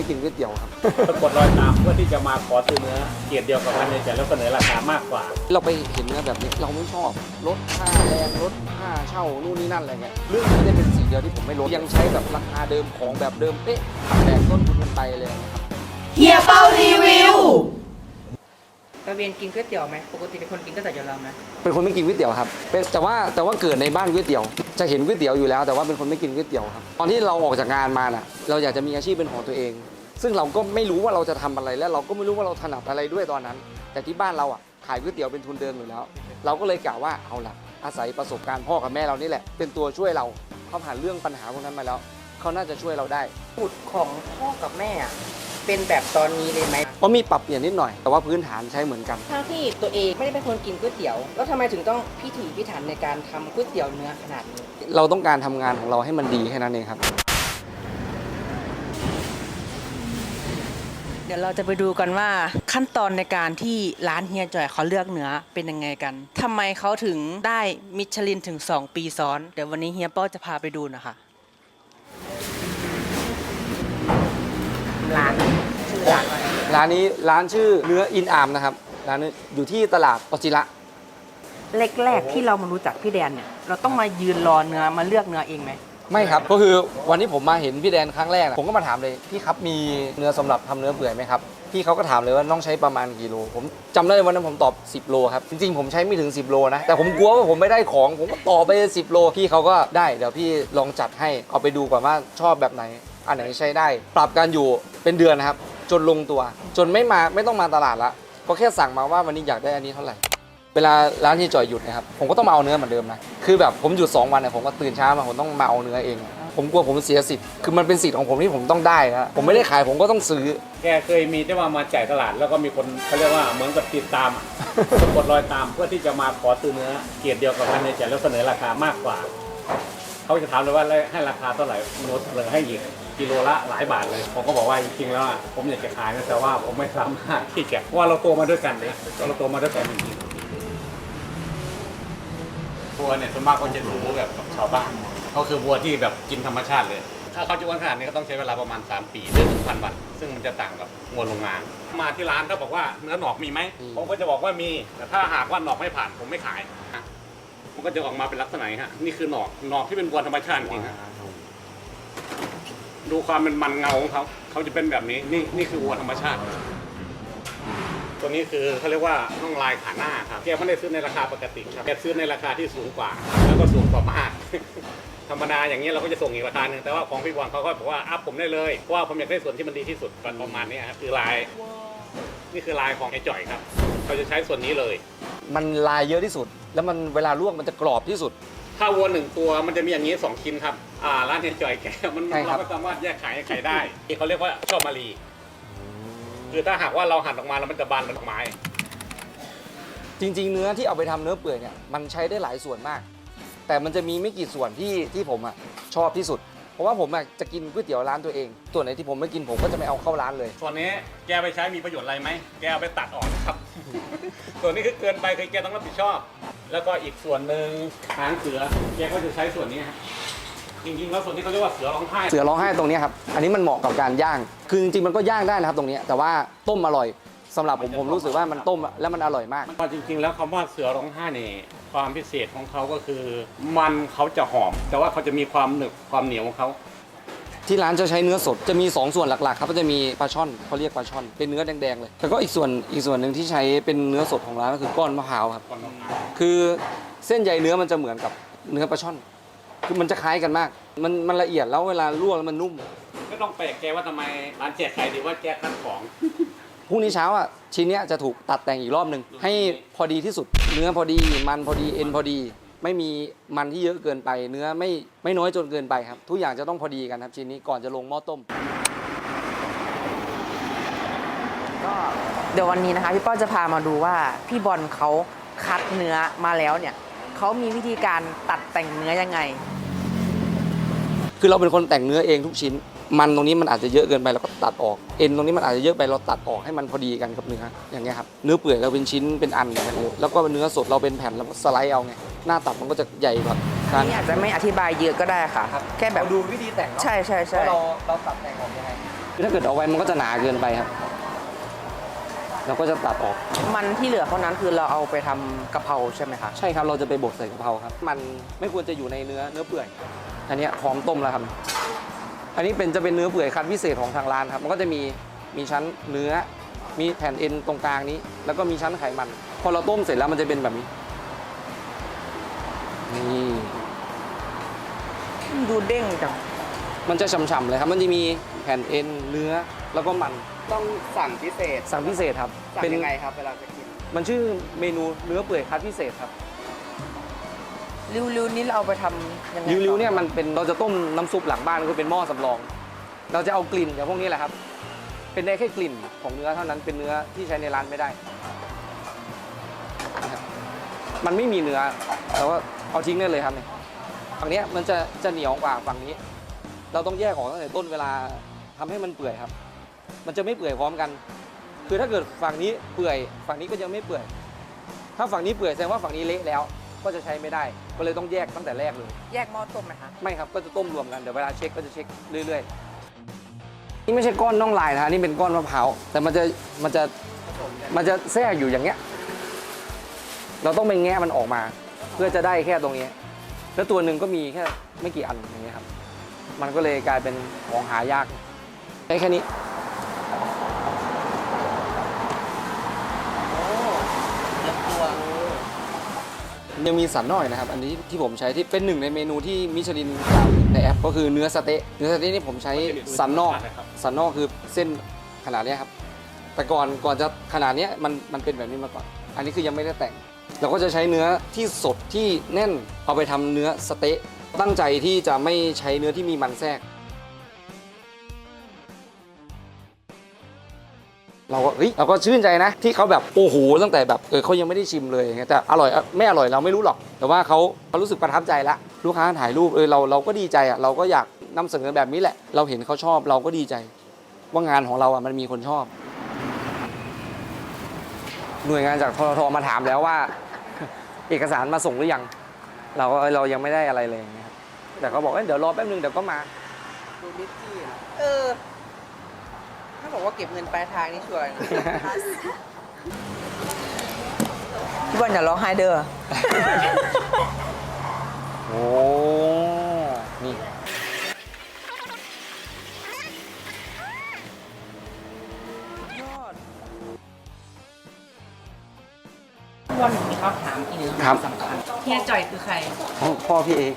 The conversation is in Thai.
ไม่กินก๋วยเตี๋ยวครับสะกดรอยตามเพื่อที่จะมาขอซื้อเนื้อเกียรติเดียวกับพันในแต่แล้วเสนอราคามากกว่า เราไปเห็นเนื้อแบบนี้เราไม่ชอบลดค่าแรงลดค่าเช่านู่นนี่นั่นอะไรเงี้ยเรื่องนี้ได้เป็นสิ่งเดียวที่ผมไม่ลดยังใช้แบบราคาเดิมของแบบเดิมเป๊ะแบกต้นทุนกันไปเลยครับ เฮียเป้ารีวิวตะเวียนกินก๋วยเตี๋ยวไหมปกติเป็นคนกินก๋วยเตี๋ยวอยู่แล้วไหมเป็นคนไม่กินก๋วยเตี๋ยวครับเป็นแต่ว่าแต่ว่าเกิดในบ้านก๋วยเตี๋ยว จะเห็นก๋วยเตี๋ยวอยู่แล้ว แต่ว่าเป็นคนไม่กินก๋วยเตี๋ยวครับตอนที่เราออกจากงานมาน่ะเราอยากจะมีอาชีพเป็นของตัวเอง ซึ่งเราก็ไม่รู้ว่าเราจะทำอะไรและเราก็ไม่รู้ว่าเราถนัดอะไรด้วยตอนนั้น แต่ที่บ้านเราอะขายก๋วยเตี๋ยวเป็นทุนเดิมอยู่แล้ว เราก็เลยกล่าวว่าเอาละอาศัยประสบการณ์พ่อกับแม่เรานี่แหละ เป็นตัวช่วยเราเขาผ่านเรื่องปัญหาพวกนั้นมาแล้ว เขาน่าจะช่วยเราได้สูตรของพ่อกับแม่อะ เป็นแบบตอนนี้เลยไหมก็มีปรับเปลี่ยนนิดหน่อย แต่ว่าพื้นฐานใช้เหมือนกัน ทั้งที่ตัวเองไม่ได้เป็นคนกินก๋วยเตี๋ยว แล้วทำไมถึงต้องพิถีพิถันในการทำก๋วยเตี๋ยวเนื้อขนาดนี้ เราต้องการทำงานของเราให้มันดีแค่นั้นเองครับ เดี๋ยวเราจะไปดูกันว่าขั้นตอนในการที่ร้านเฮียจ่อยเขาเลือกเนื้อเป็นยังไงกันทำไมเขาถึงได้มิชลินถึง 2 ปีซ้อน เดี๋ยววันนี้เฮียเป้าจะพาไปดูนะคะ ร้านชื่อ ร้านว่าอะไรร้านนี้ร้านชื่อเนื้ออินอามนะครับ ร้านนี้อยู่ที่ตลาดปจิระแรกๆที่เรามารู้จักพี่แดนเนี่ย เราต้องมายืนรอเนื้อมาเลือกเนื้อเองไหมไม่ครับ ก็คือวันนี้ผมมาเห็นพี่แดนครั้งแรกอะผมก็มาถามเลย พี่ครับมีเนื้อสำหรับทำเนื้อเปื่อยไหมครับ พี่เขาก็ถามเลยว่าต้องใช้ประมาณกี่โล ผมจำได้วันนั้นผมตอบ 10 โลครับ จริงๆ ผมใช้ไม่ถึง 10 โลนะ แต่ผมกลัวว่าผมไม่ได้ของ ผมก็ต่อไป 10 โล พี่เขาก็ได้ เดี๋ยวพี่ลองจัดให้ เอาไปดูก่อนว่าชอบแบบไหน อันไหนใช้ได้ ปรับการอยู่เป็นเดือนนะครับ จนลงตัว จนไม่มาไม่ต้องมาตลาดละก็แค่สั่งมาว่าวันนี้อยากได้อันนี้เท่าไหร่ เวลาร้านที่จอยหยุดนะครับผมก็ต้องมาเอาเนื้อเหมือนเดิมนะคือแบบผมหยุด2วันเนี่ยผมก็ตื่นเช้ามาผมต้องมาเอาเนื้อเอง ผมกลัวผมเสียสิทธิ์คือมันเป็นสิทธิ์ของผมที่ผมต้องได้นะผมไม่ได้ขายผมก็ต้องซื้อ แกเคยมีที่ว่ามาจ่ายตลาดแล้วก็มีคนเขาเรียกว่าเหมือนกับติดตามอะ กดรอยตามเพื่อที่จะมาขอซื้อเนื้อเกียรติเดียวกับพันในแต่แล้วเสนอราคามากกว่า เขาจะถามเลยว่าให้ราคาเท่าไหร่โน้ตเสนอให้อีก กิโลละหลายบาทเลย ผมก็บอกว่าจริงๆแล้วอะผมอยากจะขายนะแต่ว่าผมไม่สามารถที่จะเพราะว่าเราโตมาด้วยกันเนี่ยเราโตมาด้วยกันจริงๆวัวเนี่ยส่วนมากก็จะดูแบบกับชาวบ้านเขาคือวัวที่แบบกินธรรมชาติเลย ถ้าเขาจะอ้วนขนาดนี้ก็ต้องใช้เวลาประมาณ 3 ปีหรือถึงพันวัน ซึ่งมันจะต่างกับวัวโรงงาน มาที่ร้านถ้าบอกว่าเนื้อหนอกมีไหมมีผมก็จะบอกว่ามีแต่ถ้าหากว่าหนอกไม่ผ่านผมไม่ขายนะมันก็จะออกมาเป็นลักษณะนี้ฮะนี่คือหนอกหนอกที่เป็นวัวธรรมชาติจริงฮะ ดูความเป็นมันเงาของเขาเขาจะเป็นแบบนี้นี่นี่คือวัวธรรมชาติ ตัวนี้คือเขาเรียกว่าน่องลายขาหน้าครับแกไม่ได้ซื้อในราคาปกติครับแกซื้อในราคาที่สูงกว่า แล้วก็สูงกว่ามาก ธรรมดาอย่างนี้ยเราก็จะส่งอีกราคาหนึ่งแต่ว่าของพี่บอลเขาก็บอกว่าอัพผมได้เลยเพราะว่าผมอยากได้ส่วนที่มันดีที่สุดประมาณนี้ครับคือลาย นี่คือลายของไอ้จ่อยครับเขาจะใช้ส่วนนี้เลย มันลายเยอะที่สุด แล้วมันเวลาลวกมันจะกรอบที่สุด ถ้าวัวหนึ่งตัวมันจะมีอย่างนี้สองชิ้นครับ อ่าร้านไอ้จ่อยแกมันใช่ครัเราบก็สามารถแยกขายให้ใครได้ที่เขาเรียกว่าชอบมารีคือถ้าหากว่าเราหั่นออกมาแล้วมันจะบานเป็นดอกไม้จริง ๆ เนื้อที่เอาไปทำเนื้อเปื่อยเนี่ยมันใช้ได้หลายส่วนมาก แต่มันจะมีไม่กี่ส่วนที่ที่ผมอะชอบที่สุด เพราะว่าผมอะจะกินก๋วยเตี๋ยวร้านตัวเอง ส่วนไหนที่ผมไม่กินผมก็จะไม่เอาเข้าร้านเลย ส่วนนี้แกไปใช้มีประโยชน์อะไรไหมแกเอาไปตัดออกนะครับ ส่วนนี้คือเกินไปคือแกต้องรับผิดชอบ แล้วก็อีกส่วนหนึ่งหางเสือแกก็จะใช้ส่วนนี้ฮะ จริงๆแล้วส่วนที่เขาเรียกว่าเสือร้องไห้เสือร้องไห้ตรงเนี้ยครับ อันนี้มันเหมาะกับการย่าง คือจริงๆมันก็ย่างได้นะครับตรงเนี้ยแต่ว่าต้มอร่อยสำหรับผมผมรู้สึกว่ามันต้มแล้วมันอร่อยมากจริงๆ แล้วคำว่าเสือร้องไห้เนี่ยความพิเศษของเขาก็คือ มันเขาจะหอม แต่ว่าเขาจะมีความหนึบความเหนียวของเขา ที่ร้านจะใช้เนื้อสดจะมี 2 ส่วนหลักๆครับก็จะมีปลาช่อนเขาเรียกปลาช่อนเป็นเนื้อแดงๆเลยแล้วก็อีกส่วนอีกส่วนหนึ่งที่ใช้เป็นเนื้อสดของร้านก็คือก้อนมะพร้าวครับก่อนออกมาคือเส้นใยเนื้อมันจะเหมือนกับเนื้อปลาช่อน คือมันจะคล้ายกันมาก มันมันละเอียดแล้วเวลาลวกแล้วมันนุ่มไม่ต้องแปลกใจว่าทำไมร้านแจกใครดีว่าแจกคัดของ พรุ่งนี้เช้าอะชิ้นเนี้ยจะถูกตัดแต่งอีกรอบหนึ่งให้พอดีที่สุด เนื้อพอดี มันพอดีเอ็นพอดี ไม่มีมันที่เยอะเกินไป เนื้อไม่ไม่น้อยจนเกินไปครับ ทุกอย่างจะต้องพอดีกันครับชิ้นนี้ก่อนจะลงหม้อต้ม ก็เดี๋ยววันนี้นะคะพี่ป้อจะพามาดูว่าพี่บอลเขาคัดเนื้อมาแล้วเนี่ย เขามีวิธีการตัดแต่งเนื้อยังไง คือเราเป็นคนแต่งเนื้อเองทุกชิ้น มันตรงนี้มันอาจจะเยอะเกินไปเราก็ตัดออก เอ็นตรงนี้มันอาจจะเยอะไปเราตัดออกให้มันพอดีกันกับเนื้ออย่างเงี้ยครับ เนื้อเปื่อยเราเป็นชิ้นเป็นอันอย่างเงี้ยแล้วก็เนื้อสดเราเป็นแผ่นแล้วก็สไลด์เอาไง หน้าตัดมันก็จะใหญ่กว่าการ นี่อาจจะไม่อธิบายเยอะก็ได้ค่ะแค่แบบ เราดูวิธีแต่งเนาะใช่ใช่ใช่ ว่าเราเราตัดแต่งออกยังไงถ้าเกิดเอาไว้มันก็จะหนาเกินไปครับ เราก็จะตัดออก มันที่เหลือเท่านั้นคือเราเอาไปทำกะเพราใช่ไหมคะใช่ครับ เราจะไปบดใส่กะเพราครับ มันไม่ควรจะอยู่ในเนื้อเนื้อเปื่อย อันเนี้ยพร้อมต้มแล้วครับ อันนี้เป็นจะเป็นเนื้อเปื่อยคัดพิเศษของทางร้านครับ มันก็จะมีมีชั้นเนื้อ มีแผ่นเอ็นตรงกลางนี้ แล้วก็มีชั้นไขมัน พอเราต้มเสร็จแล้วมันจะเป็นแบบนี้ นี่ ดูเด้งจังมันจะฉ่ำๆเลยครับ มันจะมีแผ่นเอ็นเนื้อ แล้วก็มันต้องสั่งพิเศษสั่งพิเศษครับสั่งเป็นยังไงครับเวลาจะกิน มันชื่อเมนูเนื้อเปื่อยคัดพิเศษครับริ้วๆนี้เราเอาไปทำยังไงริ้วๆต่อเนี่ยมันเป็นเราจะต้มน้ำซุปหลังบ้านก็เป็นหม้อสำรอง เราจะเอากลิ่นอย่างพวกนี้แหละครับ เป็นได้แค่กลิ่นของเนื้อเท่านั้นเป็นเนื้อที่ใช้ในร้านไม่ได้นะครับมันไม่มีเนื้อเราก็เอาทิ้งได้เลยครับเนี่ยฝั่งเนี้ยมันจะจะเหนียวกว่าฝั่งนี้ เราต้องแยกออกตั้งแต่ต้นเวลาทำให้มันเปื่อยครับ มันจะไม่เปื่อยพร้อมกัน คือถ้าเกิดฝั่งนี้เปื่อย ฝั่งนี้ก็ยังไม่เปื่อย ถ้าฝั่งนี้เปื่อยแสดงว่าฝั่งนี้เละแล้ว ก็จะใช้ไม่ได้ ก็เลยต้องแยกตั้งแต่แรกเลย แยกหม้อต้มไหมคะ ไม่ครับ ก็จะต้มรวมกัน เดี๋ยวเวลาเช็คก็จะเช็คเรื่อยๆ นี่ไม่ใช่ก้อนน่องลายนะฮะนี่เป็นก้อนมะพร้าว แต่มันจะ มันจะ มันจะแทรกอยู่อย่างเงี้ย เราต้องไปแงะมันออกมา เพื่อจะได้แค่ตรงนี้ แล้วตัวหนึ่งก็มีแค่ไม่กี่อันอย่างเงี้ยครับ มันก็เลยกลายเป็นของหายากได้แค่นี้ ยังมีสันนอกนะครับ อันนี้ที่ผมใช้ที่เป็นหนึ่งในเมนูที่มิชลินกล่าวถึงในแอป ก็คือเนื้อสะเต๊ะเนื้อสะเต๊ะนี่ผมใช้สันนอกสันนอกคือเส้นขนาดเนี้ยครับแต่ก่อนก่อนจะขนาดเนี้ยมันมันเป็นแบบนี้มาก่อน อันนี้คือยังไม่ได้แต่ง เราก็จะใช้เนื้อที่สดที่แน่นเอาไปทำเนื้อสะเต๊ะตั้งใจที่จะไม่ใช้เนื้อที่มีมันแทรก เราก็เฮ้ยเราก็ชื่นใจนะ ที่เขาแบบโอ้โหตั้งแต่แบบเออเขายังไม่ได้ชิมเลยอย่างเงี้ยแต่อร่อยเอ่อไม่อร่อยเราไม่รู้หรอก แต่ว่าเขาเขารู้สึกประทับใจละลูกค้าถ่ายรูปเออเราเราก็ดีใจอะเราก็อยากนำเสนอแบบนี้แหละ เราเห็นเขาชอบเราก็ดีใจ ว่างานของเราอะมันมีคนชอบ หน่วยงานจากทรทมาถามแล้วว่า เอกสารมาส่งหรือยัง เราก็เออเรายังไม่ได้อะไรเลยอย่างเงี้ยครับแต่เขาบอกเอ้ยเดี๋ยวรอแป๊บนึงเดี๋ยวก็มาดูลิซซี่อะเออถ้า บอกว่าเก็บเงินปลายทางนี่ชัวร์นะ พี่บอลอย่าร้องไห้เด้อ โอ้นี่ยอดวันมีคำถามอีกหนึ่งครับ สำคัญเฮียจ่อยคือใครพ่อพ่อพี่เอก